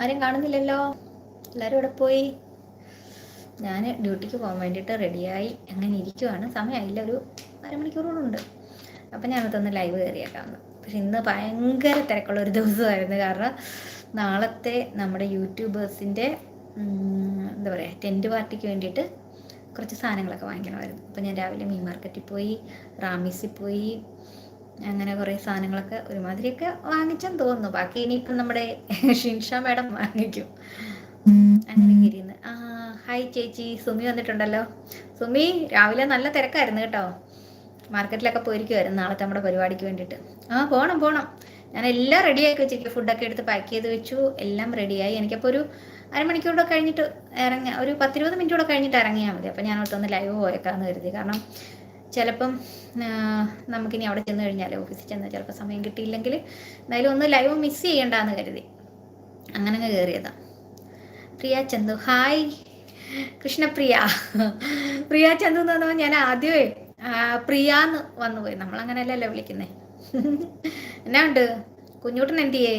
ആരും കാണുന്നില്ലല്ലോ. എല്ലാവരും ഇവിടെ പോയി? ഞാൻ ഡ്യൂട്ടിക്ക് പോകാൻ വേണ്ടിയിട്ട് റെഡിയായി. അങ്ങനെ ഇരിക്കുവാണ്. സമയമായില്ല. ഒരു അരമണിക്കൂറോടുണ്ട് അപ്പം ഞാനതൊന്ന് ലൈവ് കയറിയേക്കാമെന്ന്. പക്ഷെ ഇന്ന് ഭയങ്കര തിരക്കുള്ള ഒരു ദിവസമായിരുന്നു. കാരണം നാളത്തെ നമ്മുടെ യൂട്യൂബേഴ്സിന്റെ എന്താ പറയുക ടെന്റ് പാർട്ടിക്ക് വേണ്ടിയിട്ട് കുറച്ച് സാധനങ്ങളൊക്കെ വാങ്ങിക്കണമായിരുന്നു. അപ്പം ഞാൻ രാവിലെ മീൻ മാർക്കറ്റിൽ പോയി റാമീസിൽ പോയി അങ്ങനെ കുറേ സാധനങ്ങളൊക്കെ ഒരുമാതിരിയൊക്കെ വാങ്ങിച്ചെന്ന് തോന്നുന്നു. ബാക്കി ഇനിയിപ്പം നമ്മുടെ ഷിൻഷ മാഡം വാങ്ങിക്കും. അങ്ങനെ ഇരുന്ന് ആ ഹായ് ചേച്ചി. സുമി വന്നിട്ടുണ്ടല്ലോ. സുമി രാവിലെ നല്ല തിരക്കായിരുന്നു കേട്ടോ. മാർക്കറ്റിലൊക്കെ പോയിരിക്കുമായിരുന്നു നാളത്തെ നമ്മുടെ പരിപാടിക്ക് വേണ്ടിയിട്ട്. ആ പോകണം പോകണം ഞാൻ എല്ലാം റെഡിയാക്കി വെച്ചിരിക്കും ഫുഡൊക്കെ എടുത്ത് പാക്ക് ചെയ്ത് വെച്ചു. എല്ലാം റെഡിയായി. എനിക്കപ്പോൾ ഒരു അരമണിക്കൂറോടെ കഴിഞ്ഞിട്ട് ഇറങ്ങി. ഒരു പത്തിരുപത് മിനിറ്റോടെ കഴിഞ്ഞിട്ട് ഇറങ്ങിയാൽ മതി. അപ്പോൾ ഞാൻ ഒന്ന് ലൈവ് പോയേക്കാന്ന് കരുതി. കാരണം ചിലപ്പം നമുക്കിനി അവിടെ ചെന്ന് കഴിഞ്ഞാൽ ഓഫീസിൽ ചെന്ന് ചിലപ്പോൾ സമയം കിട്ടിയില്ലെങ്കിൽ എന്തായാലും ഒന്ന് ലൈവ് മിസ് ചെയ്യണ്ടെന്ന് കരുതി. അങ്ങനെ അങ്ങ് കയറിയതാണ് പ്രിയ ചന്തു ഹായ് കൃഷ്ണപ്രിയ. പ്രിയ ചന്തു എന്ന് പറഞ്ഞാൽ ഞാൻ ആദ്യമേ പ്രിയ എന്ന് വന്നുപോയി നമ്മളങ്ങനെയല്ലല്ലോ വിളിക്കുന്നേ. എന്നാ ഉണ്ട്? കുഞ്ഞൂട്ടൻ എന്തിയേ?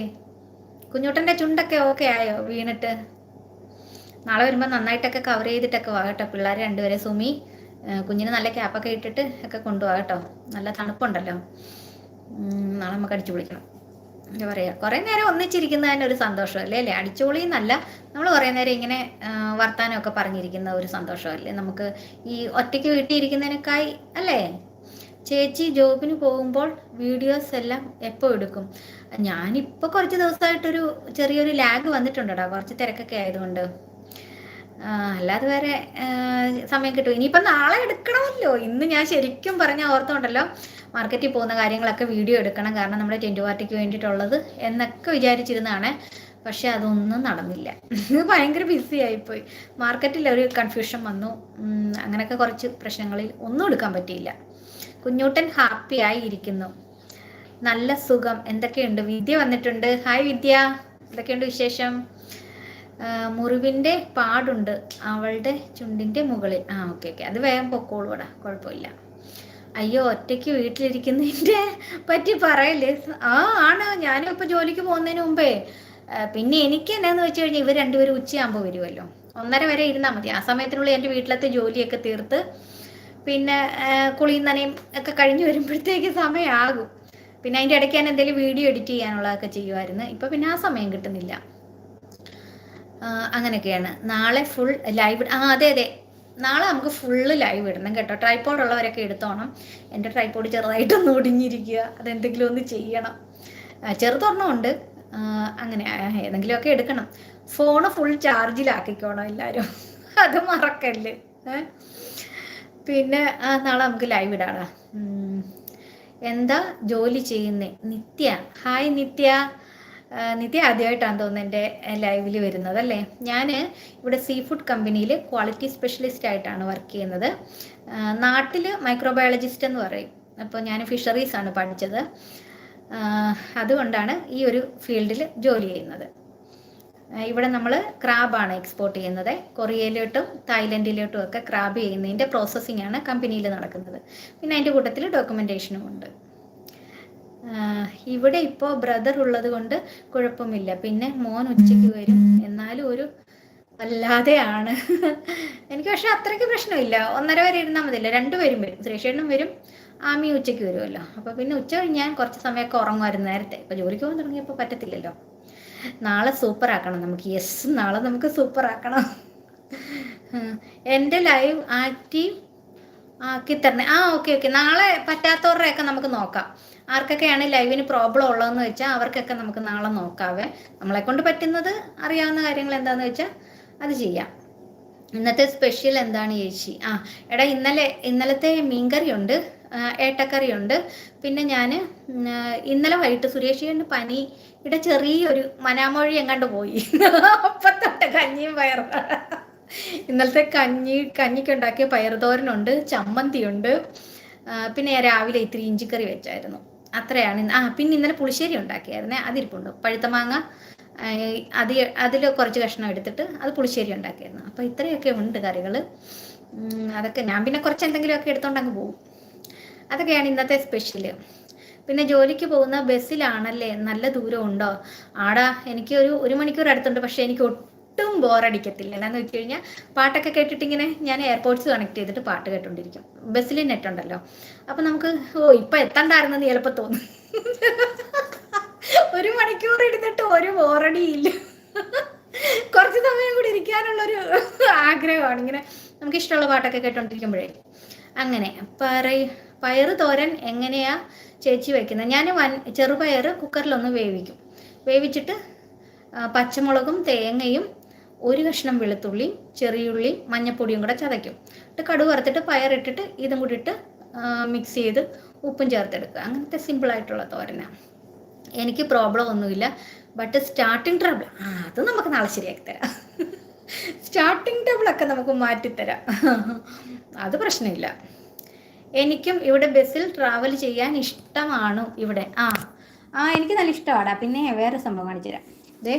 കുഞ്ഞൂട്ടന്റെ ചുണ്ടൊക്കെ ഓക്കെ ആയോ വീണിട്ട്? നാളെ വരുമ്പോൾ നന്നായിട്ടൊക്കെ കവർ ചെയ്തിട്ടൊക്കെ വാ കേട്ടോ. പിള്ളേർ രണ്ടുപേരെ സുമി കുഞ്ഞിന് നല്ല ക്യാപ്പൊക്കെ ഇട്ടിട്ട് ഒക്കെ കൊണ്ടുപോകാം കേട്ടോ. നല്ല തണുപ്പുണ്ടല്ലോ. നാളെ നമുക്ക് അടിച്ചു പൊളിക്കണം. എന്താ പറയുക കുറേ നേരം ഒന്നിച്ചിരിക്കുന്ന തന്നെ ഒരു സന്തോഷമല്ലേ അല്ലേ? അടിച്ചുപൊളി എന്നല്ല നമ്മൾ കുറേ നേരം ഇങ്ങനെ വർത്താനമൊക്കെ പറഞ്ഞിരിക്കുന്ന ഒരു സന്തോഷമല്ലേ നമുക്ക് ഈ ഒറ്റയ്ക്ക് വീട്ടിലിരിക്കുന്നതിനേക്കായി അല്ലേ? ചേച്ചി ജോബിന് പോകുമ്പോൾ വീഡിയോസ് എല്ലാം എപ്പോൾ എടുക്കും? ഞാനിപ്പോൾ കുറച്ച് ദിവസമായിട്ടൊരു ചെറിയൊരു ലാഗ് വന്നിട്ടുണ്ടോടാ. കുറച്ച് തിരക്കൊക്കെ ആയതുകൊണ്ട്. അല്ലാതെ വരെ സമയം കിട്ടും. ഇനിയിപ്പം നാളെ എടുക്കണമല്ലോ. ഇന്ന് ഞാൻ ശരിക്കും പറഞ്ഞ ഓർത്തുണ്ടല്ലോ മാർക്കറ്റിൽ പോകുന്ന കാര്യങ്ങളൊക്കെ വീഡിയോ എടുക്കണം. കാരണം നമ്മുടെ ടെന്റ് പാർട്ടിക്ക് വേണ്ടിയിട്ടുള്ളത് എന്നൊക്കെ വിചാരിച്ചിരുന്നതാണ്. പക്ഷെ അതൊന്നും നടന്നില്ല. ഭയങ്കര ബിസി ആയിപ്പോയി. മാർക്കറ്റിൽ ഒരു കൺഫ്യൂഷൻ വന്നു. അങ്ങനെയൊക്കെ കുറച്ച് പ്രശ്നങ്ങളിൽ ഒന്നും എടുക്കാൻ പറ്റിയില്ല. കുഞ്ഞൂട്ടൻ ഹാപ്പി ആയി ഇരിക്കുന്നു. നല്ല സുഖം. എന്തൊക്കെയുണ്ട്? വിദ്യ വന്നിട്ടുണ്ട്. ഹായ് വിദ്യ. എന്തൊക്കെയുണ്ട് വിശേഷം? മുറിവിന്റെ പാടുണ്ട് അവളുടെ ചുണ്ടിന്റെ മുകളിൽ. ആ ഓക്കെ ഓക്കെ. അത് വേഗം പൊക്കോളൂ ഇവിടെ കുഴപ്പമില്ല. അയ്യോ ഒറ്റയ്ക്ക് വീട്ടിലിരിക്കുന്നതിന്റെ പറ്റി പറയല്ലേ? ആ ആണ്. ഞാനും ഇപ്പോൾ ജോലിക്ക് പോകുന്നതിന് മുമ്പേ. പിന്നെ എനിക്ക് എന്നാന്ന് വെച്ച് കഴിഞ്ഞാൽ ഇവർ രണ്ടുപേരും ഉച്ചയാകുമ്പോൾ വരുമല്ലോ ഒന്നര വരെ ഇരുന്നാൽ മതി. ആ സമയത്തിനുള്ളിൽ എന്റെ വീട്ടിലത്തെ ജോലിയൊക്കെ തീർത്ത് പിന്നെ കുളിയും നനയും ഒക്കെ കഴിഞ്ഞ് വരുമ്പോഴത്തേക്ക് സമയമാകും പിന്നെ അതിന്റെ ഇടയ്ക്ക് ഞാൻ എന്തെങ്കിലും വീഡിയോ എഡിറ്റ് ചെയ്യാനുള്ളതൊക്കെ ചെയ്യുമായിരുന്നു ഇപ്പം പിന്നെ ആ സമയം കിട്ടുന്നില്ല. അങ്ങനെയൊക്കെയാണ്. നാളെ ഫുൾ ലൈവ് ആ അതെ അതെ. നാളെ നമുക്ക് ഫുള്ള് ലൈവ് ഇടണം കേട്ടോ. ട്രൈപ്പോഡ് ഉള്ളവരൊക്കെ എടുത്തോണം. എന്റെ ട്രൈപ്പോഡ് ചെറുതായിട്ടൊന്ന് ഒടിഞ്ഞിരിക്കുക. അതെന്തെങ്കിലും ഒന്ന് ചെയ്യണം. ചെറുതൊരെണ്ണമുണ്ട് അങ്ങനെ ഏതെങ്കിലുമൊക്കെ എടുക്കണം. ഫോണ് ഫുൾ ചാർജിലാക്കിക്കോണം എല്ലാവരും അത് മറക്കല്ലേ. പിന്നെ നാളെ നമുക്ക് ലൈവ് ഇടാടാ. എന്താ ജോലി ചെയ്യുന്നേ? നിത്യ. ഹായ് നിത്യ. നിത്യ ആദ്യമായിട്ടാണ് തോന്നുന്നത് എന്റെ ലൈവിൽ വരുന്നത് അല്ലേ? ഞാൻ ഇവിടെ സീ ഫുഡ് കമ്പനിയിൽ ക്വാളിറ്റി സ്പെഷ്യലിസ്റ്റ് ആയിട്ടാണ് വർക്ക് ചെയ്യുന്നത്. നാട്ടിൽ മൈക്രോബയോളജിസ്റ്റ് എന്ന് പറയും. അപ്പോൾ ഞാൻ ഫിഷറീസ് ആണ് പഠിച്ചത്. അതുകൊണ്ടാണ് ഈ ഒരു ഫീൽഡിൽ ജോലി ചെയ്യുന്നത്. ഇവിടെ നമ്മൾ ക്രാബാണ് എക്സ്പോർട്ട് ചെയ്യുന്നത്. കൊറിയയിലോട്ടും തായ്ലൻഡിലോട്ടും ഒക്കെ ക്രാബ് ചെയ്യുന്നതിന്റെ പ്രോസസ്സിംഗ് ആണ് കമ്പനിയിൽ നടക്കുന്നത്. പിന്നെ അതിന്റെ കൂട്ടത്തിൽ ഡോക്യുമെന്റേഷനും ഉണ്ട്. ഇവിടെ ഇപ്പോൾ ബ്രദർ ഉള്ളത് കൊണ്ട് കുഴപ്പമില്ല. പിന്നെ മോൻ ഉച്ചയ്ക്ക് വരും. എന്നാലും ഒരു അല്ലാതെയാണ് എനിക്ക് പക്ഷെ അത്രയ്ക്ക് പ്രശ്നമില്ല. ഒന്നര വരെ ഇരുന്നാൽ മതിയല്ലോ. രണ്ടുപേരും വരും. ശ്രീഷേണ്ണും വരും. ആമി ഉച്ചയ്ക്ക് വരുമല്ലോ. അപ്പോൾ പിന്നെ ഉച്ച ഞാൻ കുറച്ച് സമയമൊക്കെ ഉറങ്ങുമായിരുന്നു നേരത്തെ. ഇപ്പോൾ ജോലിക്ക് പോകാൻ തുടങ്ങിയപ്പോൾ പറ്റത്തില്ലല്ലോ. നാളെ സൂപ്പർ ആക്കണം നമുക്ക്. യെസ് നാളെ നമുക്ക് സൂപ്പർ ആക്കണം. എന്റെ ലൈവ് ആക്റ്റീവ് ആക്കി തരണേ. ആ ഓക്കെ ഓക്കെ നാളെ പറ്റാത്തവരുടെയൊക്കെ നമുക്ക് നോക്കാം. ആർക്കൊക്കെയാണ് ലൈവിന് പ്രോബ്ലം ഉള്ളതെന്ന് വെച്ചാൽ അവർക്കൊക്കെ നമുക്ക് നാളെ നോക്കാവേ. നമ്മളെ കൊണ്ട് പറ്റുന്നത് അറിയാവുന്ന കാര്യങ്ങൾ എന്താന്ന് വെച്ചാൽ അത് ചെയ്യാം. ഇന്നത്തെ സ്പെഷ്യൽ എന്താണ് ചേച്ചി? ആ എടാ ഇന്നലെ ഇന്നലത്തെ മീൻകറി ഉണ്ട് ഏട്ടക്കറി ഉണ്ട് പിന്നെ ഞാൻ ഇന്നലെ വൈകിട്ട് പനി. പനിയുടെ ചെറിയൊരു മനാമൊഴി എങ്ങാണ്ട് പോയി. അപ്പത്തൊട്ട് കഞ്ഞിയും പയറും. ഇന്നലത്തെ കഞ്ഞി കഞ്ഞിക്ക് ഉണ്ടാക്കിയ പയറുതോരനുണ്ട് ചമ്മന്തിയുണ്ട്. പിന്നെ രാവിലെ ഇത്തിരി ഇഞ്ചിക്കറി വെച്ചായിരുന്നു. അത്രയാണ്. ആ പിന്നെ ഇന്നലെ പുളിശ്ശേരി ഉണ്ടാക്കിയായിരുന്നേ. അതിരിപ്പുണ്ട്. പഴുത്ത മാങ്ങ അതി അതിൽ കുറച്ച് കഷ്ണം എടുത്തിട്ട് അത് പുളിശ്ശേരി ഉണ്ടാക്കിയായിരുന്നു. അപ്പോൾ ഇത്രയൊക്കെ ഉണ്ട് കറികൾ അതൊക്കെ ഞാൻ പിന്നെ കുറച്ച് എന്തെങ്കിലുമൊക്കെ എടുത്തോണ്ട് അങ്ങ് പോകും. അതൊക്കെയാണ് ഇന്നത്തെ സ്പെഷ്യൽ പിന്നെ ജോലിക്ക് പോകുന്ന ബസ്സിലാണല്ലേ? നല്ല ദൂരം ഉണ്ടോ? ആടാ എനിക്ക് ഒരു ഒരു മണിക്കൂർ അടുത്തുണ്ട്. പക്ഷെ എനിക്ക് ഒട്ടും ബോറടിക്കത്തില്ല. എന്നാന്ന് വെച്ച് കഴിഞ്ഞാൽ പാട്ടൊക്കെ കേട്ടിട്ടിങ്ങനെ ഞാൻ എയർപോർട്ട്സ് കണക്ട് ചെയ്തിട്ട് പാട്ട് കേട്ടോണ്ടിരിക്കും. ബസ്സിൽ നെറ്റ് ഉണ്ടല്ലോ. അപ്പം നമുക്ക് ഓ ഇപ്പം എത്തണ്ടായിരുന്നെന്ന് ചിലപ്പോൾ തോന്നും. ഒരു മണിക്കൂർ ഇരുന്നിട്ട് ഒരു ബോറടിയില്ല. കുറച്ച് സമയം കൂടി ഇരിക്കാനുള്ള ഇരിക്കാനുള്ളൊരു ആഗ്രഹമാണ്. ഇങ്ങനെ നമുക്ക് ഇഷ്ടമുള്ള പാട്ടൊക്കെ കേട്ടോണ്ടിരിക്കുമ്പോഴേ. അങ്ങനെ പറയ പയറ് തോരൻ എങ്ങനെയാ ചേച്ചി വയ്ക്കുന്നത് ഞാൻ വൻ ചെറുപയർ കുക്കറിലൊന്ന് വേവിക്കും. വേവിച്ചിട്ട് പച്ചമുളകും തേങ്ങയും ഒരു കഷ്ണം വെളുത്തുള്ളി ചെറിയുള്ളി മഞ്ഞപ്പൊടിയും കൂടെ ചതയ്ക്കും. എന്നിട്ട് കടുക് വറുത്തിട്ട് പയറിട്ടിട്ട് ഇതും കൂടി ഇട്ട് മിക്സ് ചെയ്ത് ഉപ്പും ചേർത്തെടുക്കുക. അങ്ങനത്തെ സിമ്പിളായിട്ടുള്ള തോരന. എനിക്ക് പ്രോബ്ലം ഒന്നുമില്ല. ബട്ട് സ്റ്റാർട്ടിങ് ട്രബിൾ ആ അത് നമുക്ക് നാളെ ശരിയാക്കി തരാം. സ്റ്റാർട്ടിങ് ട്രബിളൊക്കെ നമുക്ക് മാറ്റിത്തരാം. അത് പ്രശ്നമില്ല. എനിക്കും ഇവിടെ ബസ്സിൽ ട്രാവൽ ചെയ്യാൻ ഇഷ്ടമാണ് ഇവിടെ. ആ ആ എനിക്ക് നല്ല ഇഷ്ടമാണ് പിന്നെ വേറെ സംഭവം കാണിച്ചു തരാം ദേ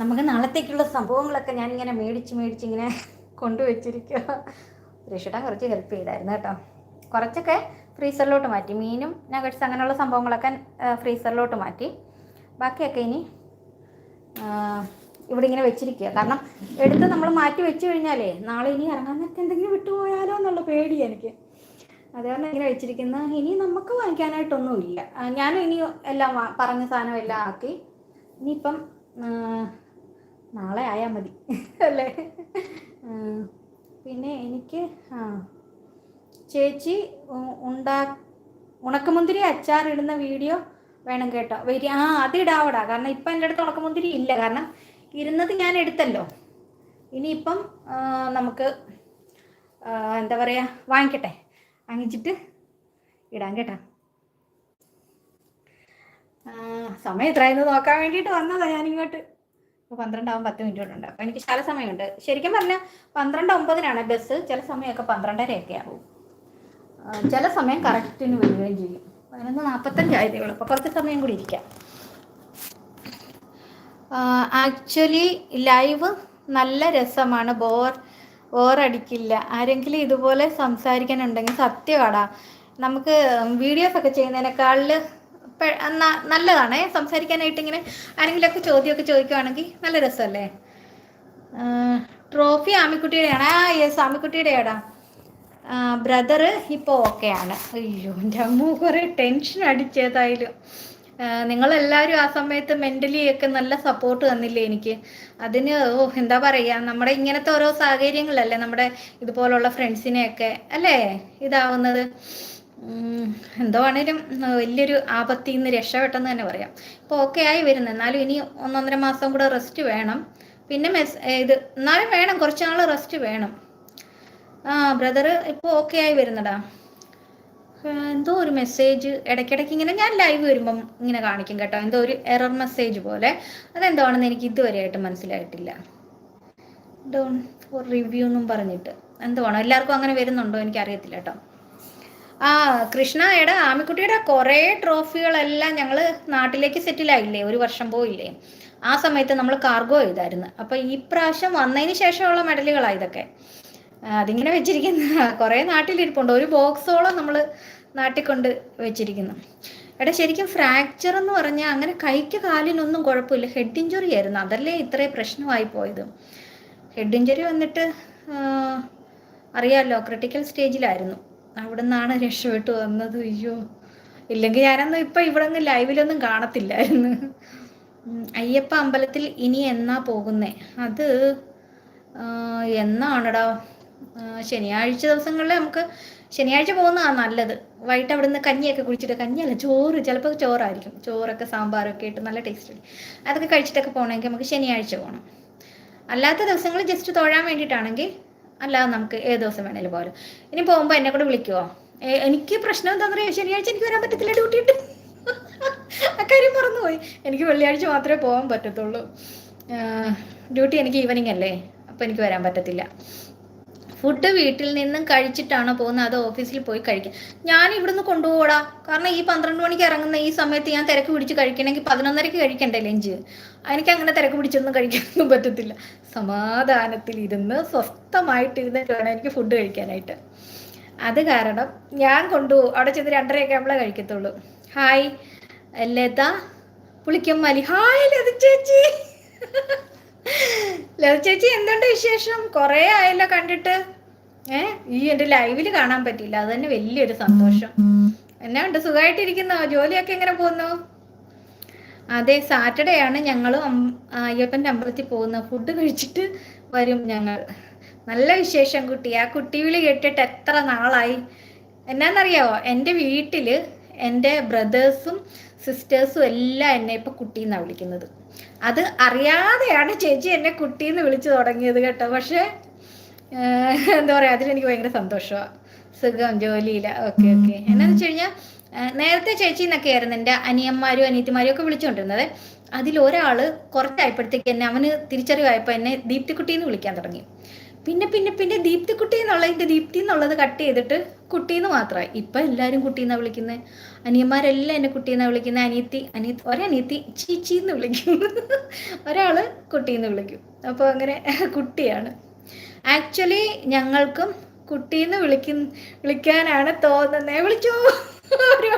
നമുക്ക് നാളത്തേക്കുള്ള സംഭവങ്ങളൊക്കെ ഞാൻ ഇങ്ങനെ മേടിച്ച് മേടിച്ച് ഇങ്ങനെ കൊണ്ടുവച്ചിരിക്കുക രക്ഷിട്ടാൻ കുറച്ച് ഹെൽപ്പ് ചെയ്തായിരുന്നു കേട്ടോ. കുറച്ചൊക്കെ ഫ്രീസറിലോട്ട് മാറ്റി. മീനും നഗറ്റ്സ് അങ്ങനെയുള്ള സംഭവങ്ങളൊക്കെ ഫ്രീസറിലോട്ട് മാറ്റി. ബാക്കിയൊക്കെ ഇനി ഇവിടെ ഇങ്ങനെ വെച്ചിരിക്കുക കാരണം എടുത്ത് നമ്മൾ മാറ്റി വെച്ച് കഴിഞ്ഞാലേ നാളെ ഇനി ഇറങ്ങാൻ നേരത്തെ എന്തെങ്കിലും വിട്ടുപോയാലോ എന്നുള്ള പേടി എനിക്ക്. അതുകൊണ്ട് ഇങ്ങനെ വെച്ചിരിക്കുന്ന. ഇനി നമുക്ക് വാങ്ങിക്കാനായിട്ടൊന്നുമില്ല. ഞാനും ഇനി എല്ലാം പറഞ്ഞ സാധനം എല്ലാം ആക്കി. ഇനിയിപ്പം നാളെ ആയാൽ മതി. അല്ലേ? പിന്നെ എനിക്ക് ആ ചേച്ചി ഉണ്ടാ ഉണക്കമുന്തിരി അച്ചാറിടുന്ന വീഡിയോ വേണം കേട്ടോ. വരി ആ അത് ഇടാവടാ. കാരണം ഇപ്പം എന്റെ അടുത്ത് ഉണക്കമുന്തിരി ഇല്ല. കാരണം ഇരുന്നത് ഞാൻ എടുത്തല്ലോ. ഇനിയിപ്പം നമുക്ക് എന്താ പറയുക വാങ്ങിക്കട്ടെ. വാങ്ങിച്ചിട്ട് ഇടാൻ കേട്ടോ. സമയം എത്രയെന്ന് നോക്കാൻ വേണ്ടിയിട്ട് വന്നതാണ് ഞാനിങ്ങോട്ട്. ഇപ്പോൾ പന്ത്രണ്ടാവും പത്ത് മിനിറ്റ് കൊണ്ടുണ്ട് അപ്പോൾ എനിക്ക് ചില സമയമുണ്ട്. ശരിക്കും പറഞ്ഞാൽ പന്ത്രണ്ട് ഒമ്പതിനാണ് ബസ് ചില സമയമൊക്കെ പന്ത്രണ്ടരയൊക്കെ ആവും. ചില സമയം കറക്റ്റിന് വരികയും ചെയ്യും. പതിനൊന്ന് നാൽപ്പത്തഞ്ചായതേ ഉള്ളൂ. അപ്പോൾ കുറച്ച് സമയം കൂടി ഇരിക്കാം. ആക്ച്വലി ലൈവ് നല്ല രസമാണ്. ബോർ ബോറടിക്കില്ല ആരെങ്കിലും ഇതുപോലെ സംസാരിക്കാനുണ്ടെങ്കിൽ സത്യമാടാ നമുക്ക് വീഡിയോസ് ഒക്കെ ചെയ്യുന്നതിനേക്കാളിൽ നല്ലതാണ്. സംസാരിക്കാനായിട്ട് ഇങ്ങനെ ആരെങ്കിലുമൊക്കെ ചോദ്യമൊക്കെ ചോദിക്കുവാണെങ്കിൽ നല്ല രസമല്ലേ? ട്രോഫി ആമിക്കുട്ടിയുടെയാണ്. ആ യെസ് ആമിക്കുട്ടിയുടെയാടാ. ബ്രദർ ഇപ്പോൾ ഓക്കെയാണ്. അയ്യോ എന്റെ അമ്മ കുറേ ടെൻഷൻ അടിച്ചേതായാലും നിങ്ങളെല്ലാവരും ആ സമയത്ത് മെന്റലി ഒക്കെ നല്ല സപ്പോർട്ട് തന്നില്ലേ എനിക്ക്? അതിന് ഓ എന്താ പറയുക നമ്മുടെ ഇങ്ങനത്തെ ഓരോ സാഹചര്യങ്ങളല്ലേ നമ്മുടെ ഇതുപോലുള്ള ഫ്രണ്ട്സിനെയൊക്കെ അല്ലേ? ഇതാവുന്നത്. എന്തോ ആണേലും വലിയൊരു ആപത്തിൽ നിന്ന് രക്ഷപ്പെട്ടെന്ന് തന്നെ പറയാം. ഇപ്പോൾ ഓക്കെ ആയി വരുന്നു. എന്നാലും ഇനി ഒന്നൊന്നര മാസം കൂടെ റെസ്റ്റ് വേണം. പിന്നെ മെസ് ഇത് എന്നാലും വേണം. കുറച്ച് നാൾ റെസ്റ്റ് വേണം. ആ ബ്രദർ ഇപ്പോൾ ഓക്കെ ആയി വരുന്നടാ. എന്തോ ഒരു മെസ്സേജ് ഇടയ്ക്കിടയ്ക്ക് ഇങ്ങനെ ഞാൻ ലൈവ് വരുമ്പം ഇങ്ങനെ കാണിക്കും കേട്ടോ. എന്തോ ഒരു എറർ മെസ്സേജ് പോലെ. അതെന്താണെന്ന് എനിക്ക് ഇതുവരെയായിട്ട് മനസ്സിലായിട്ടില്ല. ഡോൺ ഫോർ റിവ്യൂ എന്നും പറഞ്ഞിട്ട്. എന്തുവാണോ? എല്ലാവർക്കും അങ്ങനെ വരുന്നുണ്ടോ? എനിക്കറിയത്തില്ല കേട്ടോ. ആ കൃഷ്ണ എടാ ആമിക്കുട്ടിയുടെ കുറേ ട്രോഫികളെല്ലാം ഞങ്ങൾ നാട്ടിലേക്ക് സെറ്റിലായില്ലേ ഒരു വർഷം പോയില്ലേ? ആ സമയത്ത് നമ്മൾ കാർഗോ ചെയ്തായിരുന്നു. അപ്പം ഈ പ്രാവശ്യം വന്നതിന് ശേഷമുള്ള മെഡലുകളാണ് ഇതൊക്കെ. അതിങ്ങനെ വെച്ചിരിക്കുന്ന. കുറേ നാട്ടിലിരിപ്പുണ്ട്. ഒരു ബോക്സോളം നമ്മൾ നാട്ടിൽ കൊണ്ട് വെച്ചിരിക്കുന്നു. എടാ ശരിക്കും ഫ്രാക്ചർ എന്ന് പറഞ്ഞാൽ അങ്ങനെ കൈക്ക് കാലിനൊന്നും കുഴപ്പമില്ല. ഹെഡ് ഇഞ്ചുറി ആയിരുന്നു. അതല്ലേ ഇത്രയും പ്രശ്നമായി പോയത്? ഹെഡ് ഇഞ്ചുറി വന്നിട്ട് അറിയാമല്ലോ ക്രിട്ടിക്കൽ സ്റ്റേജിലായിരുന്നു അവിടെ നിന്നാണ് രക്ഷപ്പെട്ടു വന്നത്. അയ്യോ. ഇല്ലെങ്കിൽ ഞാനൊന്നും ഇപ്പം ഇവിടെ ലൈവിലൊന്നും കാണത്തില്ലായിരുന്നു. അയ്യപ്പ അമ്പലത്തിൽ ഇനി എന്നാ പോകുന്നേ? അത് എന്നാണടാ? ശനിയാഴ്ച ദിവസങ്ങളിൽ നമുക്ക് ശനിയാഴ്ച പോകുന്നതാണ് നല്ലത്. വൈകിട്ട് അവിടെ നിന്ന് കഞ്ഞിയൊക്കെ കുടിച്ചിട്ട് കഞ്ഞിയല്ല ചോറ്. ചിലപ്പോൾ ചോറായിരിക്കും. ചോറൊക്കെ സാമ്പാറൊക്കെ ഇട്ട് നല്ല ടേസ്റ്റ് അതൊക്കെ കഴിച്ചിട്ടൊക്കെ പോകണമെങ്കിൽ നമുക്ക് ശനിയാഴ്ച പോകണം അല്ലാത്ത ദിവസങ്ങൾ ജസ്റ്റ് തൊഴാൻ വേണ്ടിയിട്ടാണെങ്കിൽ അല്ലാതെ നമുക്ക് ഏത് ദിവസം വേണേലും പോലും ഇനി പോകുമ്പോൾ എന്നെ കൂടെ വിളിക്കുമോ എനിക്ക് പ്രശ്നം എന്താണെന്ന് പറയുക ശനിയാഴ്ച എനിക്ക് വരാൻ പറ്റത്തില്ല ഡ്യൂട്ടി ഇട്ട് അക്കാര്യം മറന്നുപോയി. എനിക്ക് വെള്ളിയാഴ്ച മാത്രമേ പോകാൻ പറ്റത്തുള്ളൂ. ഡ്യൂട്ടി എനിക്ക് ഈവനിങ് അല്ലേ? അപ്പോൾ എനിക്ക് വരാൻ പറ്റത്തില്ല. ഫുഡ് വീട്ടിൽ നിന്നും കഴിച്ചിട്ടാണോ പോകുന്നത്? അത് ഓഫീസിൽ പോയി കഴിക്കുക ഞാൻ ഇവിടുന്ന് കൊണ്ടുപോടാ കാരണം ഈ പന്ത്രണ്ട് മണിക്ക് ഇറങ്ങുന്ന ഈ സമയത്ത് ഞാൻ തിരക്ക് പിടിച്ച് കഴിക്കണമെങ്കിൽ പതിനൊന്നരക്ക് കഴിക്കണ്ടേ ലഞ്ച്? എനിക്ക് അങ്ങനെ തിരക്ക് പിടിച്ചൊന്നും കഴിക്കാനൊന്നും പറ്റത്തില്ല. സമാധാനത്തിൽ ഇരുന്ന് സ്വസ്ഥമായിട്ട് ഇരുന്നിട്ട് വേണം എനിക്ക് ഫുഡ് കഴിക്കാനായിട്ട്. അത് കാരണം ഞാൻ കൊണ്ടുപോകും അവിടെ ചെന്ന് രണ്ടരയൊക്കെ നമ്മളെ കഴിക്കത്തുള്ളൂ. ഹായ് ലത. പുളിക്കമ്മലി ഹായ് ലത ചേച്ചി. ലത ചേച്ചി എന്തുണ്ട് വിശേഷം? കുറേ ആയല്ലോ കണ്ടിട്ട്. ഏ ഈ എന്റെ ലൈവിൽ കാണാൻ പറ്റില്ല അത് തന്നെ വലിയൊരു സന്തോഷം. എന്നാ ഉണ്ട്? സുഖമായിട്ടിരിക്കുന്നോ ജോലിയൊക്കെ എങ്ങനെ പോകുന്നു? അതെ സാറ്റർഡേ ആണ് ഞങ്ങൾ അയ്യപ്പന്റെ അമ്പലത്തിൽ പോകുന്നത്. ഫുഡ് കഴിച്ചിട്ട് വരും ഞങ്ങൾ. നല്ല വിശേഷം കുട്ടി. ആ കുട്ടി വിളി കേട്ടിട്ട് എത്ര നാളായി? എന്നാന്നറിയാവോ? എന്റെ വീട്ടിൽ എന്റെ ബ്രദേഴ്സും സിസ്റ്റേഴ്സും എല്ലാം എന്നെ ഇപ്പം കുട്ടീന്നാണ് വിളിക്കുന്നത്. അത് അറിയാതെയാണ് ചേച്ചി എന്നെ കുട്ടി എന്ന് വിളിച്ചു തുടങ്ങിയത് കേട്ടോ. പക്ഷേ എന്താ പറയുക അതിലെനിക്ക് ഭയങ്കര സന്തോഷമാണ് സുഖം ജോലിയില്ല ഓക്കെ ഓക്കെ. എന്നാന്ന് വെച്ച് കഴിഞ്ഞാൽ നേരത്തെ ചേച്ചി എന്നൊക്കെ ആയിരുന്നു എന്റെ അനിയന്മാരും അനിയത്തിമാരും ഒക്കെ വിളിച്ചുകൊണ്ടിരുന്നത് അതിലൊരാൾ കുറച്ചായപ്പോഴത്തേക്ക് എന്നെ അവന് തിരിച്ചറിവായപ്പോൾ എന്നെ ദീപ്തിക്കുട്ടി എന്ന് വിളിക്കാൻ തുടങ്ങി. പിന്നെ പിന്നെ പിന്നെ ദീപ്തിക്കുട്ടി എന്നുള്ള എന്റെ ദീപ്തി എന്നുള്ളത് കട്ട് ചെയ്തിട്ട് കുട്ടി എന്ന് മാത്രമായി. ഇപ്പം എല്ലാവരും കുട്ടീന്നാണ് വിളിക്കുന്നത് അനിയന്മാരെല്ലാം എന്നെ കുട്ടീന്നാണ് വിളിക്കുന്നത് അനിയത്തി അനിയത്തി ഒരനിയത്തി ചീച്ചി എന്ന് വിളിക്കും. ഒരാൾ കുട്ടീന്ന് വിളിക്കും. അപ്പോൾ അങ്ങനെ കുട്ടിയാണ്. ആക്ച്വലി ഞങ്ങൾക്കും കുട്ടിയെന്ന് വിളിക്കുന്ന വിളിക്കാനാണ് തോന്നുന്നത് വിളിച്ചോ? ഒരു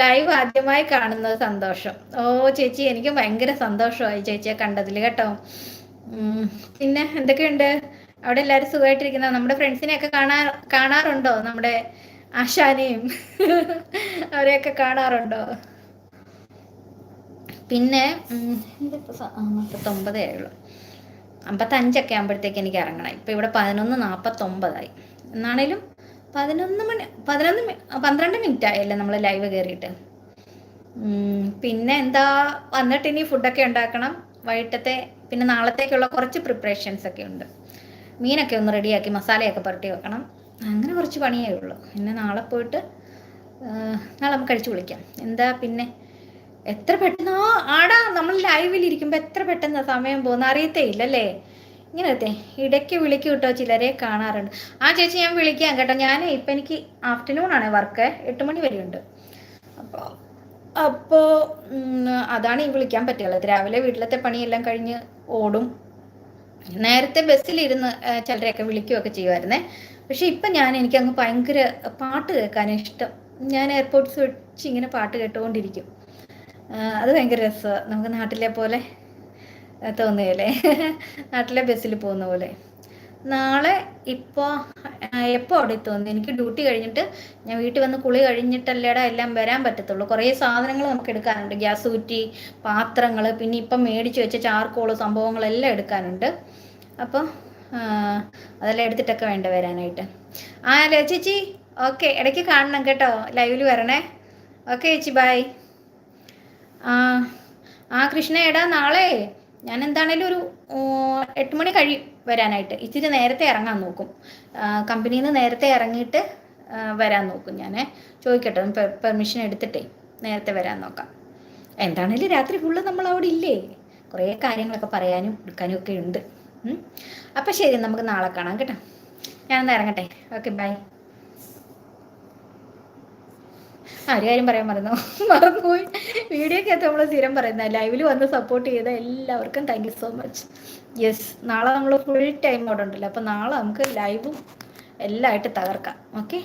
ലൈവ് ആദ്യമായി കാണുന്നത് സന്തോഷം. ഓ ചേച്ചി എനിക്ക് ഭയങ്കര സന്തോഷമായി ചേച്ചിയെ കണ്ടതിൽ കേട്ടോ. പിന്നെ എന്തൊക്കെയുണ്ട്? അവിടെ എല്ലാവരും സുഖമായിട്ടിരിക്കുന്ന? നമ്മുടെ ഫ്രണ്ട്സിനെയൊക്കെ കാണാ കാണാറുണ്ടോ? നമ്മുടെ ആശാനെയും അവരെയൊക്കെ കാണാറുണ്ടോ? പിന്നെ നാൽപ്പത്തൊമ്പതേ ആയുള്ളൂ അമ്പത്തഞ്ചൊക്കെ ആകുമ്പോഴത്തേക്ക് എനിക്ക് ഇറങ്ങണം. ഇപ്പം ഇവിടെ പതിനൊന്ന് നാൽപ്പത്തൊമ്പതായി എന്നാണേലും പതിനൊന്ന് മണി പതിനൊന്ന് പന്ത്രണ്ട് മിനിറ്റ് ആയല്ലേ നമ്മൾ ലൈവ് കയറിയിട്ട് പിന്നെ എന്താ വന്നിട്ട് ഇനി ഫുഡൊക്കെ ഉണ്ടാക്കണം. വൈകിട്ടത്തെ പിന്നെ നാളത്തേക്കുള്ള കുറച്ച് പ്രിപ്പറേഷൻസ് ഒക്കെ ഉണ്ട്. മീനൊക്കെ ഒന്ന് റെഡിയാക്കി മസാലയൊക്കെ പുരട്ടി വെക്കണം. അങ്ങനെ കുറച്ച് പണിയേ ഉള്ളൂ. പിന്നെ നാളെ പോയിട്ട് നാളെ നമുക്ക് കഴിച്ചു വിളിക്കാം. എന്താ പിന്നെ എത്ര പെട്ടെന്നോ ആടാ നമ്മൾ ലൈവിൽ ഇരിക്കുമ്പോൾ എത്ര പെട്ടെന്ന് സമയം പോകുന്ന അറിയത്തേ ഇല്ലല്ലേ ഇങ്ങനത്തെ ഇടയ്ക്ക് വിളിക്കും കേട്ടോ ചിലരെ കാണാറുണ്ട്. ആ ചേച്ചി ഞാൻ വിളിക്കാം കേട്ടോ. ഞാൻ ഇപ്പം എനിക്ക് ആഫ്റ്റർനൂൺ ആണ് വർക്ക് എട്ട് മണി വരെ ഉണ്ട് അപ്പോൾ അപ്പോൾ അതാണ് ഈ വിളിക്കാൻ പറ്റുള്ളത് രാവിലെ വീട്ടിലത്തെ പണിയെല്ലാം കഴിഞ്ഞ് ഓടും. നേരത്തെ ബസ്സിലിരുന്ന് ചിലരെയൊക്കെ വിളിക്കുകയൊക്കെ ചെയ്യുമായിരുന്നേ. പക്ഷെ ഇപ്പം ഞാൻ എനിക്കങ്ങ് ഭയങ്കര പാട്ട് കേൾക്കാൻ ഇഷ്ടം. ഞാൻ എയർപോർട്ട്സ് വെച്ച് ഇങ്ങനെ പാട്ട് കേട്ടുകൊണ്ടിരിക്കും. അത് ഭയങ്കര രസമാണ്. നമുക്ക് നാട്ടിലെ പോലെ തോന്നുകയല്ലേ? നാട്ടിലെ ബസ്സിൽ പോകുന്ന പോലെ. നാളെ ഇപ്പോൾ എപ്പോൾ അവിടെ തോന്നുന്നു എനിക്ക് ഡ്യൂട്ടി കഴിഞ്ഞിട്ട് ഞാൻ വീട്ടിൽ വന്ന് കുളി കഴിഞ്ഞിട്ടല്ലേടാ എല്ലാം വരാൻ പറ്റത്തുള്ളൂ. കുറേ സാധനങ്ങൾ നമുക്ക് എടുക്കാനുണ്ട്. ഗ്യാസ് കുറ്റി പാത്രങ്ങൾ പിന്നെ ഇപ്പം മേടിച്ച് വെച്ച ചാർക്കോൾ സംഭവങ്ങളെല്ലാം എടുക്കാനുണ്ട്. അപ്പോൾ അതെല്ലാം എടുത്തിട്ടൊക്കെ വേണ്ട വരാനായിട്ട്. ആ അല്ലേ ചേച്ചി? ഓക്കെ ഇടയ്ക്ക് കാണണം കേട്ടോ. ലൈവിൽ വരണേ. ഓക്കെ ചേച്ചി ബായ് ആ ആ കൃഷ്ണ എടാ നാളെ ഞാൻ എന്താണേലും ഒരു എട്ട് മണി കഴിയും വരാനായിട്ട് ഇച്ചിരി നേരത്തെ ഇറങ്ങാൻ നോക്കും. കമ്പനിയിൽ നിന്ന് നേരത്തെ ഇറങ്ങിയിട്ട് വരാൻ നോക്കും ഞാൻ ചോദിക്കട്ടെ പെർമിഷൻ എടുത്തിട്ടേ നേരത്തെ വരാൻ നോക്കാം. എന്താണേലും രാത്രി ഫുള്ള് നമ്മൾ അവിടെ ഇല്ലേ? കുറേ കാര്യങ്ങളൊക്കെ പറയാനും എടുക്കാനും ഒക്കെ ഉണ്ട്. അപ്പം ശരി നമുക്ക് നാളെ കാണാം കേട്ടോ. ഞാനൊന്ന് ഇറങ്ങട്ടെ. ഓക്കെ ബൈ ആ ഒരു കാര്യം പറയാൻ മറന്നു. മറന്നുപോയി. വീഡിയോക്കകത്ത് നമ്മൾ സ്ഥിരം പറയുന്ന ലൈവിൽ വന്ന് സപ്പോർട്ട് ചെയ്ത എല്ലാവർക്കും thank you so much yes നാളെ നമ്മൾ ഫുൾ ടൈം അവിടെ ഉണ്ടല്ലോ. അപ്പോൾ നാളെ നമുക്ക് ലൈവും എല്ലാമായിട്ട് തകർക്കാം. ഓക്കെ